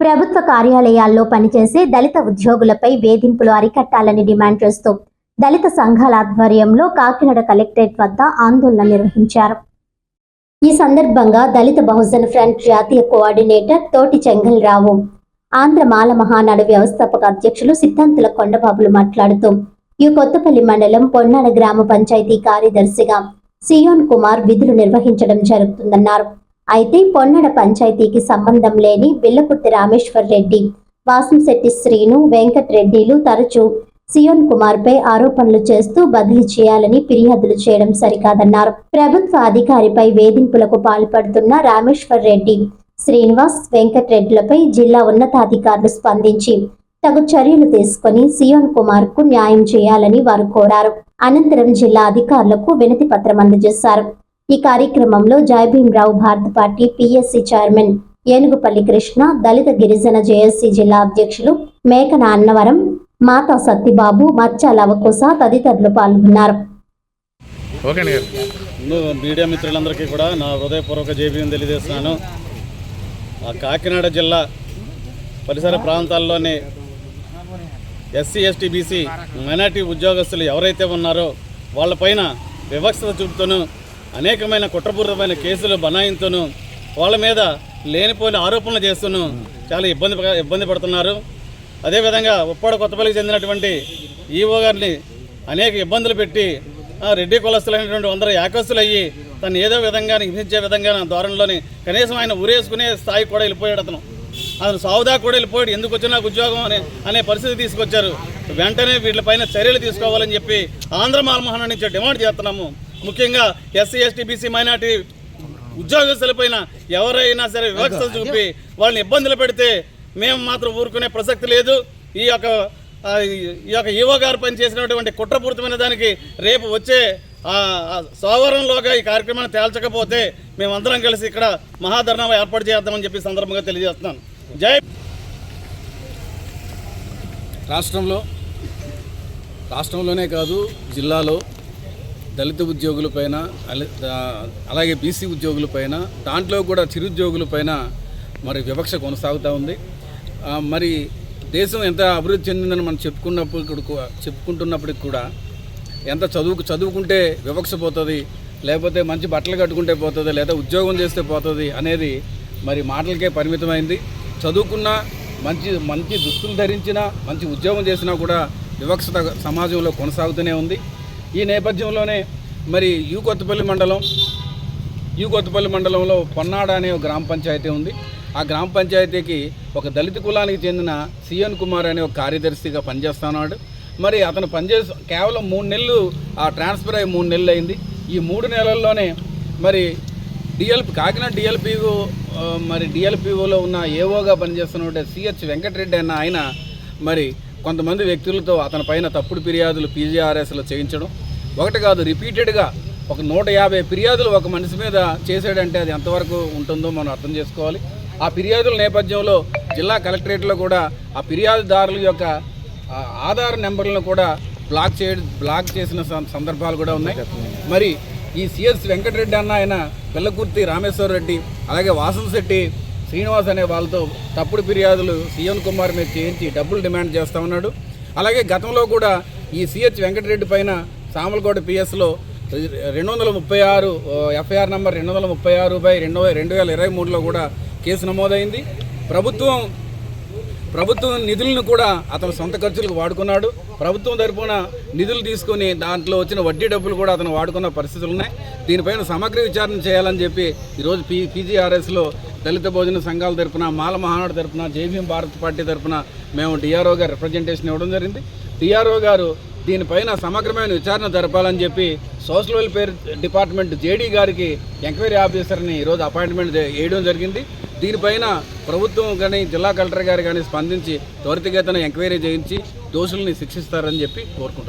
ప్రభుత్వ కార్యాలయాల్లో పనిచేసే దళిత ఉద్యోగులపై వేధింపులు అరికట్టాలని డిమాండ్ చేస్తూ దళిత సంఘాల ఆధ్వర్యంలో కాకినాడ కలెక్టరేట్ వద్ద ఆందోళన నిర్వహించారు. ఈ సందర్భంగా దళిత బహుజన ఫ్రంట్ జాతీయ కోఆర్డినేటర్ తోటి చెంగల్రావు ఆంధ్ర మాల మహానాడు వ్యవస్థాపక అధ్యక్షులు సిద్ధాంతుల కొండబాబులు మాట్లాడుతూ ఈ కొత్తపల్లి మండలం పొన్నాడ గ్రామ పంచాయతీ కార్యదర్శిగా సియోన్ కుమార్ విధులు నిర్వహించడం జరుగుతుందన్నారు. అయితే పొన్నడ పంచాయతీకి సంబంధం లేని బిల్లపుట్టి రామేశ్వర్ రెడ్డి వాసంశెట్టి శ్రీను వెంకట్ రెడ్డిలు తరచూ సియోన్ కుమార్ పై ఆరోపణలు చేస్తూ బదిలీ చేయాలని ఫిర్యాదులు చేయడం సరికాదన్నారు. ప్రభుత్వ అధికారిపై వేధింపులకు పాల్పడుతున్న రామేశ్వర్ రెడ్డి శ్రీనివాస్ వెంకట్ రెడ్డిలపై జిల్లా ఉన్నతాధికారులు స్పందించి తగు చర్యలు తీసుకొని సియోన్ కుమార్కు న్యాయం చేయాలని వారు కోరారు. అనంతరం జిల్లా అధికారులకు వినతి పత్రం అందజేశారు. ఈ కార్యక్రమంలో Jaibhimrao Bharat party PSC chairman Enugupalli Krishna దళిత గిరిజన జేఎస్సీ జిల్లా అధ్యక్షులు మేకన అన్నవరం మాతా సత్తిబాబు మచ్చ లవకుశ తదితరులు పాల్గొన్నారు. మీడియా మిత్రులందరికీ కూడా నా హృదయపూర్వక జేబీఎం తెలియజేస్తున్నాను. ఆ కాకినాడ జిల్లా పరిసర ప్రాంతాల్లోని ఎస్సీ ఎస్టీ బీసీ మైనార్టీ ఉద్యోగస్తులు ఎవరైతే ఉన్నారో వాళ్ళపైన వివక్షత చూపుతూను అనేకమైన కుట్రపూరితమైన కేసులు బనాయింతూను వాళ్ళ మీద లేనిపోయిన ఆరోపణలు చేస్తూను. చాలా ఇబ్బంది ప- ఇబ్బంది పడుతున్నారు. అదేవిధంగా ఉప్పాడ కొత్తపల్లికి చెందినటువంటి ఈఓ గారిని అనేక ఇబ్బందులు పెట్టి ఆ రెడ్డి కులస్తులైనటువంటి అందరూ యాకస్తులు అయ్యి తను ఏదో విధంగా హింసించే విధంగా నా ధోరణిలోని కనీసం ఆయన ఊరేసుకునే స్థాయి కూడా వెళ్ళిపోయాడు అతను. అతను సావుదా కూడా వెళ్ళిపోయాడు. ఎందుకు వచ్చినా నాకు ఉద్యోగం అనే అనే పరిస్థితి తీసుకొచ్చారు. వెంటనే వీటిపైన చర్యలు తీసుకోవాలని చెప్పి ఆంధ్ర మాలమోహన్ నుంచి డిమాండ్ చేస్తున్నాము. ముఖ్యంగా ఎస్సీ ఎస్టీ బీసీ మైనార్టీ ఉద్యోగస్తులపైన ఎవరైనా సరే వివక్షత చూపి వాళ్ళని ఇబ్బందులు పెడితే మేము మాత్రం ఊరుకునే ప్రసక్తి లేదు. ఈ యొక్క ఈ యొక్క ఈవో గారు పనిచేసినటువంటి కుట్రపూరితమైన దానికి రేపు వచ్చే సోమవారంలోగా ఈ కార్యక్రమాన్ని తేల్చకపోతే మేమందరం కలిసి ఇక్కడ మహాధర్నా ఏర్పాటు చేద్దామని చెప్పి సందర్భంగా తెలియజేస్తున్నాను. జై రాష్ట్రంలో రాష్ట్రంలోనే కాదు జిల్లాలో దళిత ఉద్యోగులపైన అలాగే బీసీ ఉద్యోగులపైన దాంట్లో కూడా చిరుద్యోగులపైన మరి వివక్ష కొనసాగుతూ ఉంది. మరి దేశం ఎంత అభివృద్ధి చెందిందని మనం చెప్పుకున్నప్పుడు చెప్పుకుంటున్నప్పటికి కూడా ఎంత చదువుకు చదువుకుంటే వివక్ష పోతుంది లేకపోతే మంచి బట్టలు కట్టుకుంటే పోతుంది లేదా ఉద్యోగం చేస్తే పోతుంది అనేది మరి మాటలకే పరిమితమైంది. చదువుకున్నా మంచి మంచి దుస్తులు ధరించినా మంచి ఉద్యోగం చేసినా కూడా వివక్షత సమాజంలో కొనసాగుతూనే ఉంది. ఈ నేపథ్యంలోనే మరి యూ కొత్తపల్లి మండలం యూ కొత్తపల్లి మండలంలో పొన్నాడ అనే ఒక గ్రామ పంచాయతీ ఉంది. ఆ గ్రామ పంచాయతీకి ఒక దళిత కులానికి చెందిన సిఎన్ కుమార్ అనే ఒక కార్యదర్శిగా పనిచేస్తున్నాడు. మరి అతను పనిచేసి కేవలం మూడు నెలలు ఆ ట్రాన్స్ఫర్ అయ్యి మూడు నెలలు అయింది. ఈ మూడు నెలల్లోనే మరి డిఎల్పి కాకినాడ డిఎల్పిఓ మరి డిఎల్పిఓలో ఉన్న ఏఓగా పనిచేస్తున్న సిహెచ్ వెంకటరెడ్డి అన్న ఆయన మరి కొంతమంది వ్యక్తులతో అతని పైన తప్పుడు ఫిర్యాదులు పీజీఆర్ఎస్లో చేయించడం ఒకటి కాదు రిపీటెడ్గా ఒక నూట యాభై ఫిర్యాదులు ఒక మనిషి మీద చేసాడంటే అది ఎంతవరకు ఉంటుందో మనం అర్థం చేసుకోవాలి. ఆ ఫిర్యాదుల నేపథ్యంలో జిల్లా కలెక్టరేట్లో కూడా ఆ ఫిర్యాదుదారుల యొక్క ఆధార్ నెంబర్లను కూడా బ్లాక్ చే బ్లాక్ చేసిన సందర్భాలు కూడా ఉన్నాయి. మరి ఈ సిఎస్ వెంకటరెడ్డి అన్న ఆయన పిల్లకుర్తి రామేశ్వర రెడ్డి అలాగే వాసంశెట్టి శ్రీనివాస్ అనే వాళ్ళతో తప్పుడు ఫిర్యాదులు సీఎం కుమార్ మీద చేయించి డబ్బులు డిమాండ్ చేస్తా ఉన్నాడు. అలాగే గతంలో కూడా ఈ సిహెచ్ వెంకటరెడ్డి పైన సామలకోట పిఎస్లో రెండు వందల ముప్పై ఆరు ఎఫ్ఐఆర్ నంబర్ రెండు వందల ముప్పై ఆరు బై రెండు రెండు వేల ఇరవై మూడులో కూడా కేసు నమోదైంది. ప్రభుత్వం ప్రభుత్వం నిధులను కూడా అతను సొంత ఖర్చులకు వాడుకున్నాడు. ప్రభుత్వం తరఫున నిధులు తీసుకొని దాంట్లో వచ్చిన వడ్డీ డబ్బులు కూడా అతను వాడుకున్న పరిస్థితులు ఉన్నాయి. దీనిపైన సమగ్ర విచారణ చేయాలని చెప్పి ఈరోజు పీ పీజీఆర్ఎస్లో దళిత భోజన సంఘాల తరపున మాల మహానాడు తరఫున జేబీఎం భారత్ పార్టీ తరపున మేము డిఆర్ఓ గారు రిప్రజెంటేషన్ ఇవ్వడం జరిగింది. డిఆర్ఓ గారు దీనిపైన సమగ్రమైన విచారణ జరపాలని చెప్పి సోషల్ వెల్ఫేర్ డిపార్ట్మెంట్ జేడీ గారికి ఎంక్వైరీ ఆఫీసర్ని ఈరోజు అపాయింట్మెంట్ వేయడం జరిగింది. దీనిపైన ప్రభుత్వం కానీ జిల్లా కలెక్టర్ గారు కానీ స్పందించి త్వరితగతిన ఎంక్వైరీ చేయించి దోషుల్ని శిక్షిస్తారని చెప్పి కోరుకుంటున్నాను